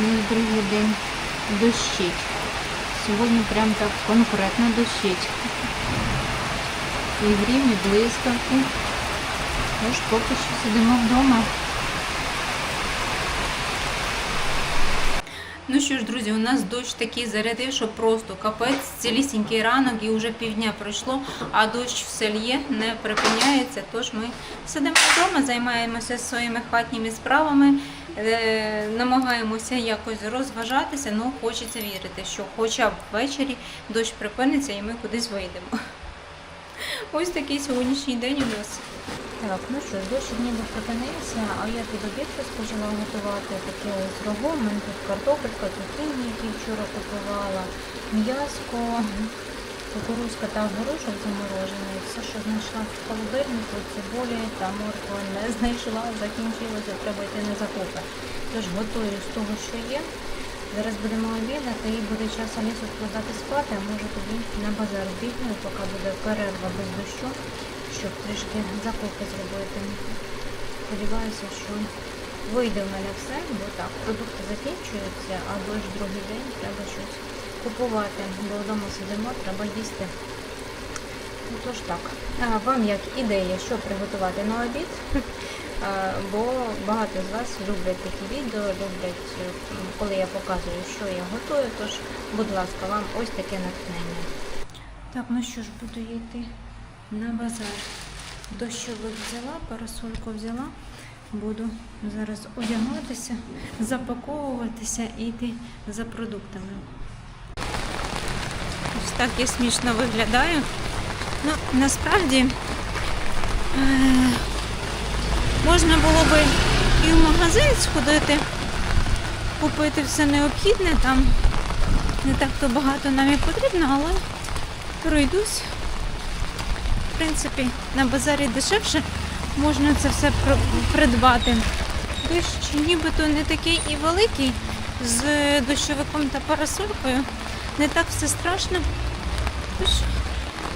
раночку. Другий день дощить. Сьогодні прям так конкретно дощить. І грім, і блискавки. Тож поки що сидимо вдома. Ну що ж, друзі, у нас дощ такий зарядив, що просто капець, цілісінький ранок і вже півдня пройшло, а дощ все лє, не припиняється. Тож ми сидимо вдома, займаємося своїми хатніми справами, е, намагаємося якось розважатися, але хочеться вірити, що хоча б ввечері дощ припиниться і ми кудись вийдемо. Ось такий сьогоднішній день у нас. Так, ну що ж, дощ ніби припинився, а я під обід розпочала готувати таке ось рагу. У тут картопелька, цукіні, які вчора купувала, м'яско, кукурузка та горошок заморожений. Все, що знайшла в холодильнику, цибулі та морква не знайшла, закінчилося, треба йти на закупи. Тож готую з того, що є. Зараз будемо обідати і буде час Алісу вкладати спати, а може тоді на базар бігаю, поки буде перерва без дощу, щоб трішки закупи зробити. Сподіваюся, що вийде в мене все, бо так, продукти закінчуються, а дощ другий день треба щось купувати, бо вдома сидимо, треба їсти. Ну тож так. А вам як ідея, що приготувати на обід? Бо багато з вас люблять такі відео, люблять, коли я показую, що я готую. Тож, будь ласка, вам ось таке натхнення. Так, ну що ж, буду йти на базар. Дощовик взяла, парасольку взяла. Буду зараз одягатися, запаковуватися і йти за продуктами. Ось так я смішно виглядаю. Ну, насправді е, можна було би і в магазин сходити, купити все необхідне, там не так то багато нам і потрібно, але пройдусь. Принципі, на базарі дешевше можна це все при- придбати. Дощ нібито не такий і великий з дощовиком та парасолькою. Не так все страшно. Тож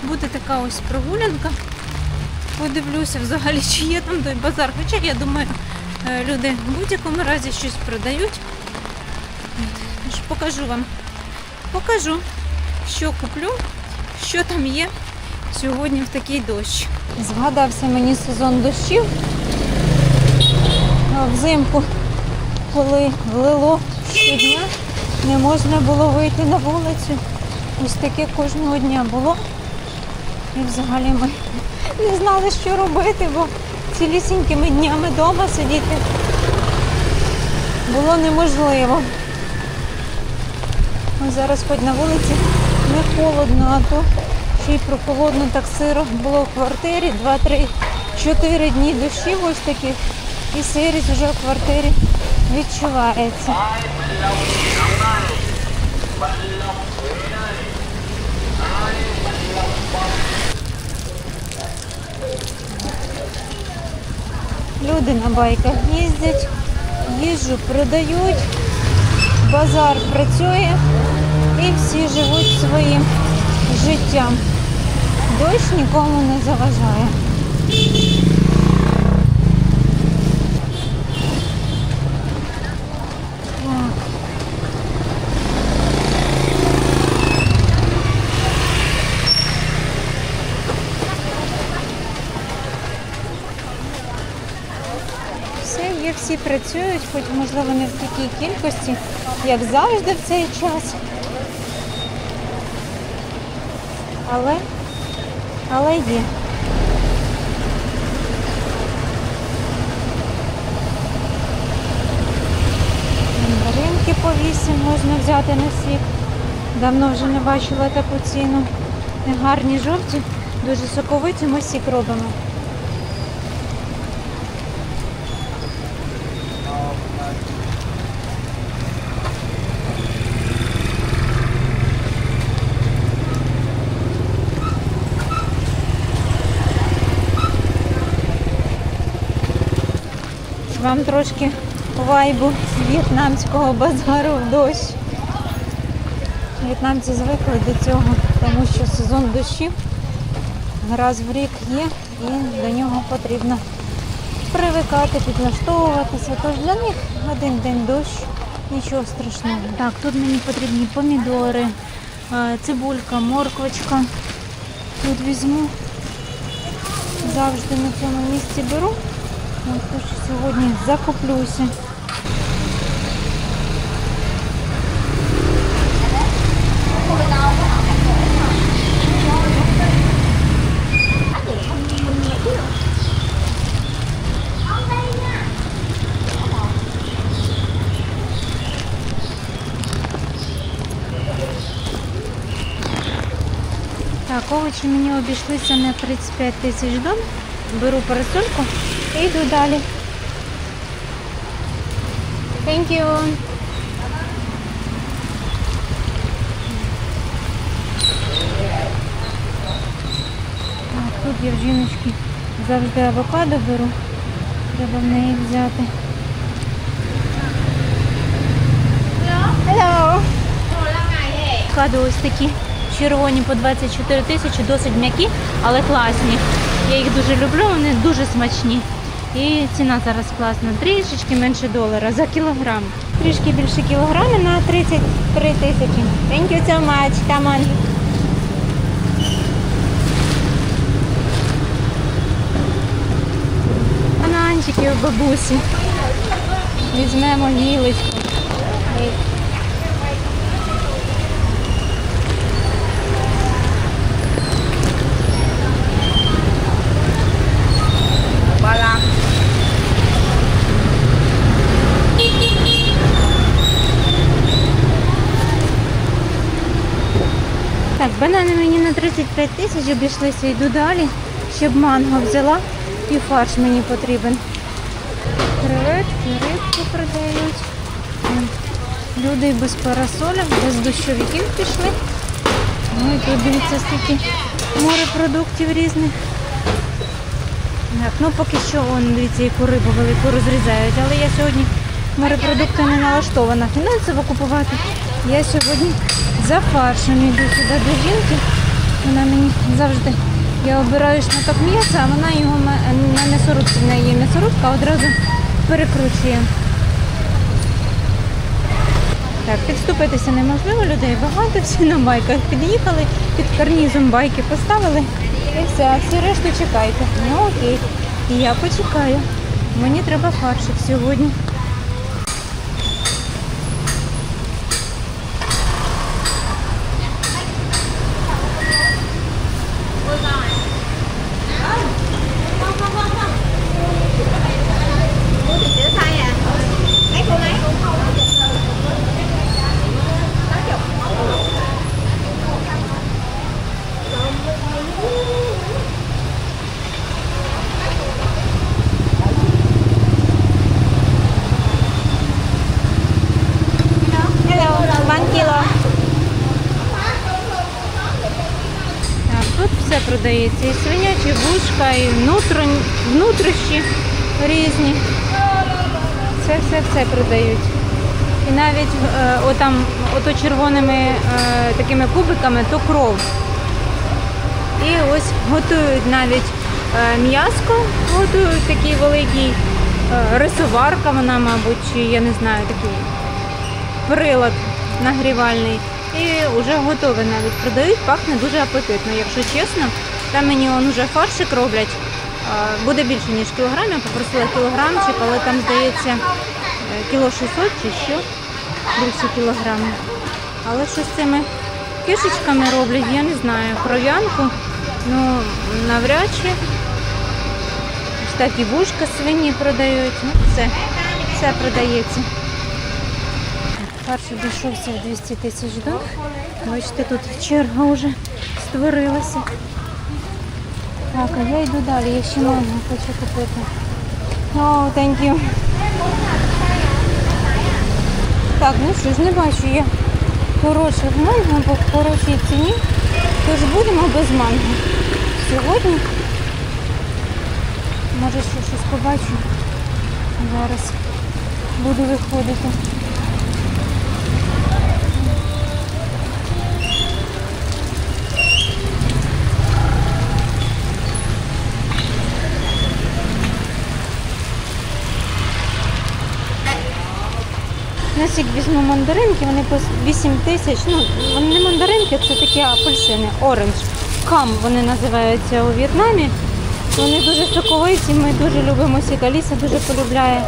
буде така ось прогулянка. Подивлюся взагалі, чи є там той базар. Хоча я думаю, е, люди в будь-якому разі щось продають. Тож покажу вам. Покажу, що куплю, що там є сьогодні в такий дощ. Згадався мені сезон дощів. Взимку, коли лило щодня, не можна було вийти на вулицю. Ось таке кожного дня було. І взагалі ми не знали, що робити, бо цілісінькими днями вдома сидіти було неможливо. Ось зараз хоч на вулиці не холодно, а то ще й прохолодно так сиро було в квартирі. 2-3-4 дні дощів ось таких. І сирість вже в квартирі відчувається. Люди на байках їздять, їжу продають, базар працює і всі живуть своїм життям. Дощ нікому не заважає. Всі працюють, хоч можливо не в такій кількості, як завжди в цей час. Але, але є. Мандаринки по 8 можна взяти на сік. Давно вже не бачила таку ціну. Гарні жовті, дуже соковиті ми сік робимо. Вам трошки вайбу з в'єтнамського базару в дощ. В'єтнамці звикли до цього, тому що сезон дощів раз в рік є і до нього потрібно привикати, підлаштовуватися. Тож для них один день дощ, нічого страшного. Так, тут мені потрібні помідори, е, цибулька, морквочка. Тут візьму. Завжди на цьому місці беру. От, Тож сьогодні закуплюся. Так, овочі мені обійшлися на 35 тисяч дон. Беру парасольку йду далі. Thank you. Тут я в жіночки завжди авокадо беру. Треба в неї взяти. Hello. Ось такі червоні по 24 тисячі, досить м'які, але класні. Я їх дуже люблю, вони дуже смачні. І ціна зараз класна. Трішечки менше долара за кілограм. Трішки більше кілограми на 33 тисячі. Thank you so much. Come on. Бананчики у бабусі. Візьмемо гілочку. Бала. Так, банани мені на 35 тисяч обійшлися, йду далі, щоб манго взяла і фарш мені потрібен. Креветки, рибки продають. Люди без парасолів, без дощовиків пішли. Ну і тут дивіться стільки морепродуктів різних. Так, ну поки що он, дивіться, яку рибу велику розрізають. Але я сьогодні морепродукти не налаштована фінансово купувати. Я сьогодні за фаршем йду сюди до жінки. Вона мені завжди, я обираю шматок м'яса, а вона його на м'ясорубці, в неї м'ясорубка, одразу перекручує. Так, підступитися неможливо, людей багато, всі на байках під'їхали, під карнізом байки поставили. І все, а всі решту чекайте. Ну окей. Я почекаю. Мені треба фаршик сьогодні. Hello, one kilo. Так, тут все продається. І вушка, і внутрішні, різні. Все, все, все продають. І навіть е, отам, ото червоними е, такими кубиками, то кров. І ось готують навіть е, м'яско, готують такий великий е, рисоварка, вона, мабуть, чи я не знаю, такий прилад нагрівальний. І вже готове навіть продають, пахне дуже апетитно, якщо чесно. Там мені он уже фаршик роблять. Буде більше, ніж кілограм. Я попросила кілограмчик, але там, здається, е, кіло 600 чи що, більше кілограму. Але що з цими кишечками роблять, я не знаю. Кров'янку, ну, навряд чи. Так і вушка свині продають. Ну, все, все продається. Фарш обійшовся в 200 тисяч дон. Бачите, тут черга вже створилася. Так, а я йду далі, я ще манго хочу купити. О, thank you. Так, ну що ж, не бачу я хороших манго, бо в хорошій ціні. Тож будемо без манго. Сьогодні. Може ще щось побачу. Зараз буду виходити. На сік візьму мандаринки, вони по 8 тисяч. Ну, вони не мандаринки, це такі апельсини, оранж. Кам вони називаються у В'єтнамі. Вони дуже соковиті, ми дуже любимо сік. Аліса дуже полюбляє.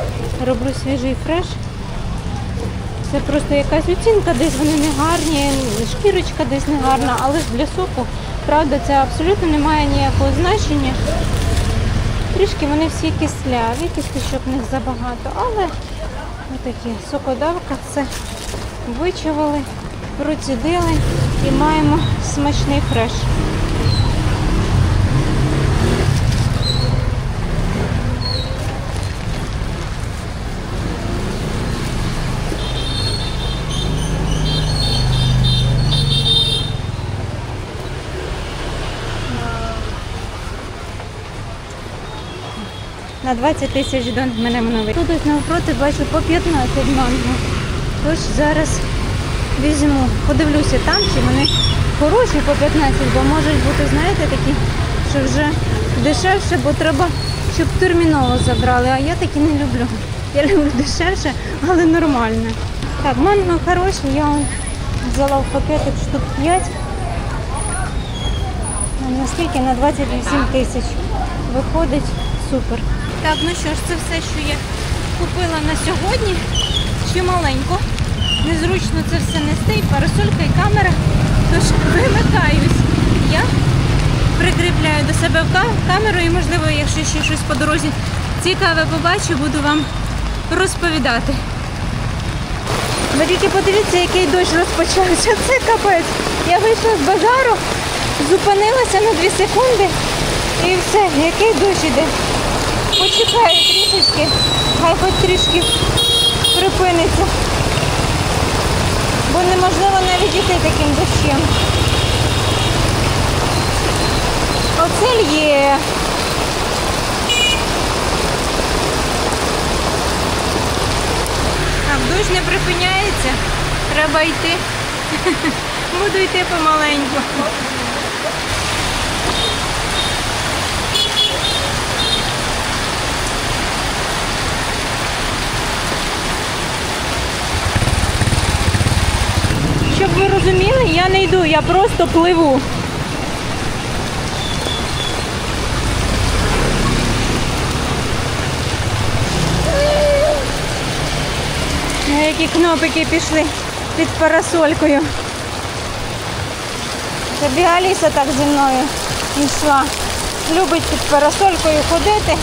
Роблю свіжий фреш. Це просто якась оцінка, десь вони не гарні, шкірочка десь не гарна, але ж для соку, правда, це абсолютно не має ніякого значення. Трішки вони всі кисляві, кісточок в них забагато, але отакі сокодавка, це вичавили, процідили і маємо смачний фреш. На 20 тисяч дон в мене новий. Тут навпроти бачу по 15 манго. Тож зараз візьму, подивлюся там, чи вони хороші по 15, бо можуть бути, знаєте, такі, що вже дешевше, бо треба, щоб терміново забрали. А я такі не люблю. Я люблю дешевше, але нормально. Так, манго хороші, я взяла в пакетик штук 5. Наскільки? На 28 тисяч. Виходить супер. Так, ну що ж, це все, що я купила на сьогодні. Ще маленько. Незручно це все нести, і парасолька, і камера. Тож вимикаюсь. Я прикріпляю до себе камеру і, можливо, якщо ще щось по дорозі цікаве побачу, буду вам розповідати. Ви тільки подивіться, який дощ розпочався. Це капець. Я вийшла з базару, зупинилася на 2 секунди і все, який дощ іде. Почекаю трішечки, хай хоч трішки припиниться. Бо неможливо навіть іти таким дощем. Оце лє. Так, дощ не припиняється. Треба йти. Буду йти помаленьку. Щоб ви розуміли, я не йду, я просто пливу. На які кнопики пішли під парасолькою. Тобі Аліса так зі мною йшла. Любить під парасолькою ходити.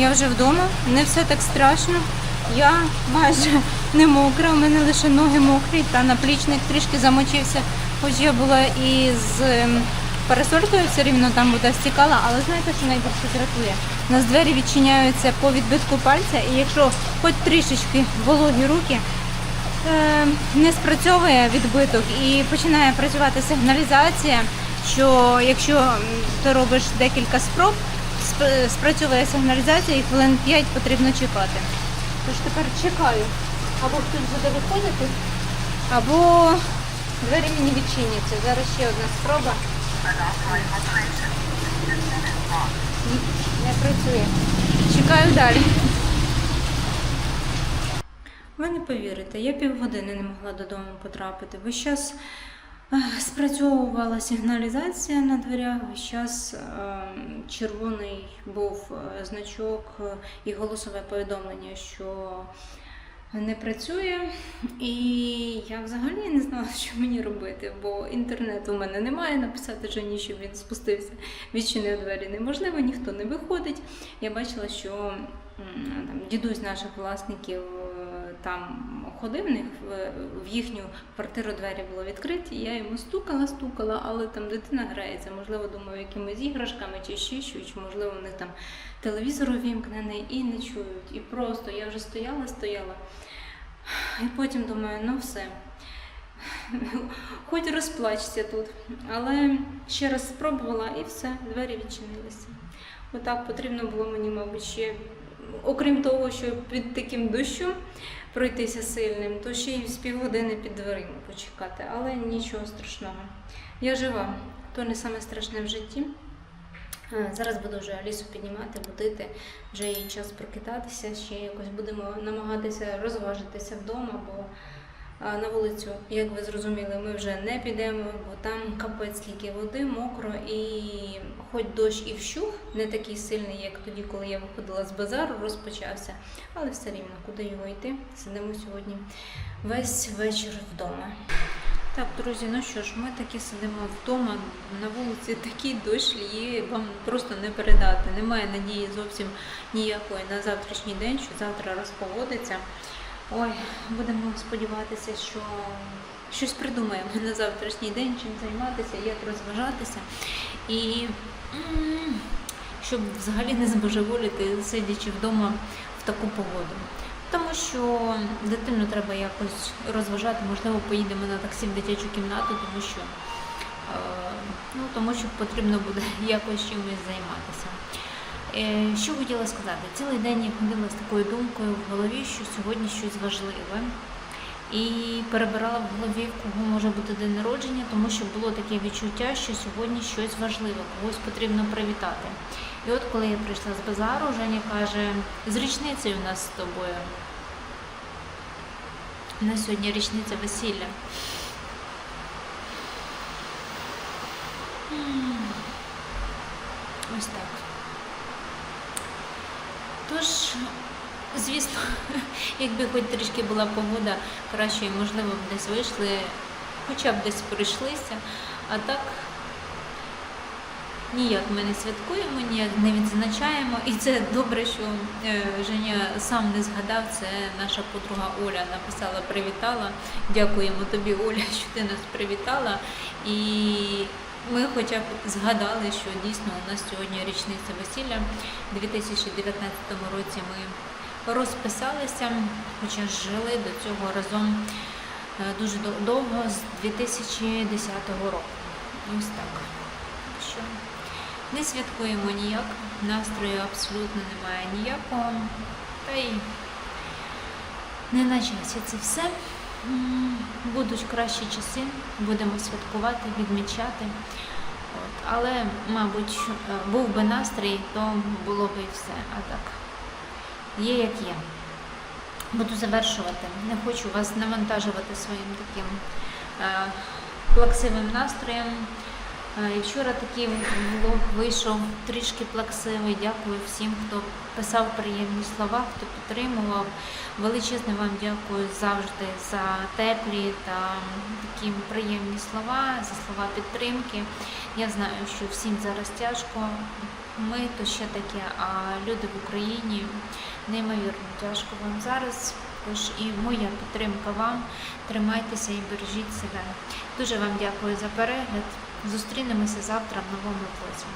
Я вже вдома, не все так страшно. Я майже не мокра, у мене лише ноги мокрі, та наплічник трішки замочився, хоч я була і з ем, парасолькою все рівно там вода стікала, але знаєте, що найбільше дратує? У нас двері відчиняються по відбитку пальця, і якщо хоч трішечки вологі руки, е, не спрацьовує відбиток і починає працювати сигналізація, що якщо ти робиш декілька спроб, сп- спрацьовує сигналізація і хвилин 5 потрібно чекати. Тож тепер чекаю. Або хтось буде виходити, або двері мені відчиняться. Зараз ще одна спроба. Ні, Не працює. Чекаю далі. Ви не повірите, я півгодини не могла додому потрапити. Весь час е, спрацьовувала сигналізація на дверях, весь час е, червоний був е, значок е, і голосове повідомлення, що не працює. І я взагалі не знала, що мені робити, бо інтернету у мене немає. Написати Жені, щоб він спустився, відчинив двері неможливо, ніхто не виходить. Я бачила, що там, дідусь наших власників е, там ходив, в них в, їхню квартиру двері було відкриті. Я йому стукала, стукала, але там дитина грається, можливо, думаю, якимись іграшками чи ще щось, можливо, них там телевізор увімкнений і не чують. І просто я вже стояла, стояла. І потім думаю, ну все. Хоч розплачся тут. Але ще раз спробувала і все, двері відчинилися. Отак потрібно було мені, мабуть, ще, окрім того, що під таким дощом пройтися сильним, то ще й з півгодини під дверима почекати. Але нічого страшного. Я жива, то не саме страшне в житті. Зараз буду вже Алісу піднімати, будити. Вже їй час прокидатися. Ще якось будемо намагатися розважитися вдома, бо на вулицю, як ви зрозуміли, ми вже не підемо, бо там капець скільки води, мокро і хоч дощ і вщух, не такий сильний, як тоді, коли я виходила з базару, розпочався, але все рівно, куди його йти? Сидимо сьогодні весь вечір вдома. Так, друзі, ну що ж, ми таки сидимо вдома на вулиці. Такий дощ ліє, вам просто не передати. Немає надії зовсім ніякої на завтрашній день, що завтра розповодиться. Ой, будемо сподіватися, що щось придумаємо на завтрашній день, чим займатися, як розважатися. І щоб взагалі не збожеволіти, сидячи вдома в таку погоду. Тому що дитину треба якось розважати, можливо, поїдемо на таксі в дитячу кімнату, тому що, е, ну, тому що потрібно буде якось чимось займатися. Е, Що хотіла сказати? Цілий день я ходила з такою думкою в голові, що сьогодні щось важливе. І перебирала в голові, в кого може бути день народження, тому що було таке відчуття, що сьогодні щось важливе, когось потрібно привітати. І от коли я прийшла з базару, Женя каже, з річницею у нас з тобою. У нас сьогодні річниця весілля. Ось так. Тож, звісно, якби хоч трішки була погода кращою, можливо, б десь вийшли, хоча б десь пройшлися, а так ніяк ми не святкуємо, ніяк не відзначаємо. І це добре, що е, Женя сам не згадав. Це наша подруга Оля написала, привітала. Дякуємо тобі, Оля, що ти нас привітала. І ми хоча б згадали, що дійсно у нас сьогодні річниця весілля. У 2019 році ми розписалися, хоча жили до цього разом е, дуже довго з 2010 року. Ось так. Так що не святкуємо ніяк, настрою абсолютно немає ніякого. Та й не на часі це все. Будуть кращі часи, будемо святкувати, відмічати. От. Але, мабуть, е, був би настрій, то було б і все. А так, є як є. Буду завершувати. Не хочу вас навантажувати своїм таким е, плаксивим настроєм. Е, вчора такий влог вийшов трішки плаксивий. Дякую всім, хто писав приємні слова, хто підтримував. Величезне вам дякую завжди за теплі та такі приємні слова, за слова підтримки. Я знаю, що всім зараз тяжко. Ми то ще таке, а люди в Україні неймовірно тяжко вам зараз. Тож і моя підтримка вам. Тримайтеся і бережіть себе. Дуже вам дякую за перегляд. Зустрінемося завтра в новому влозі.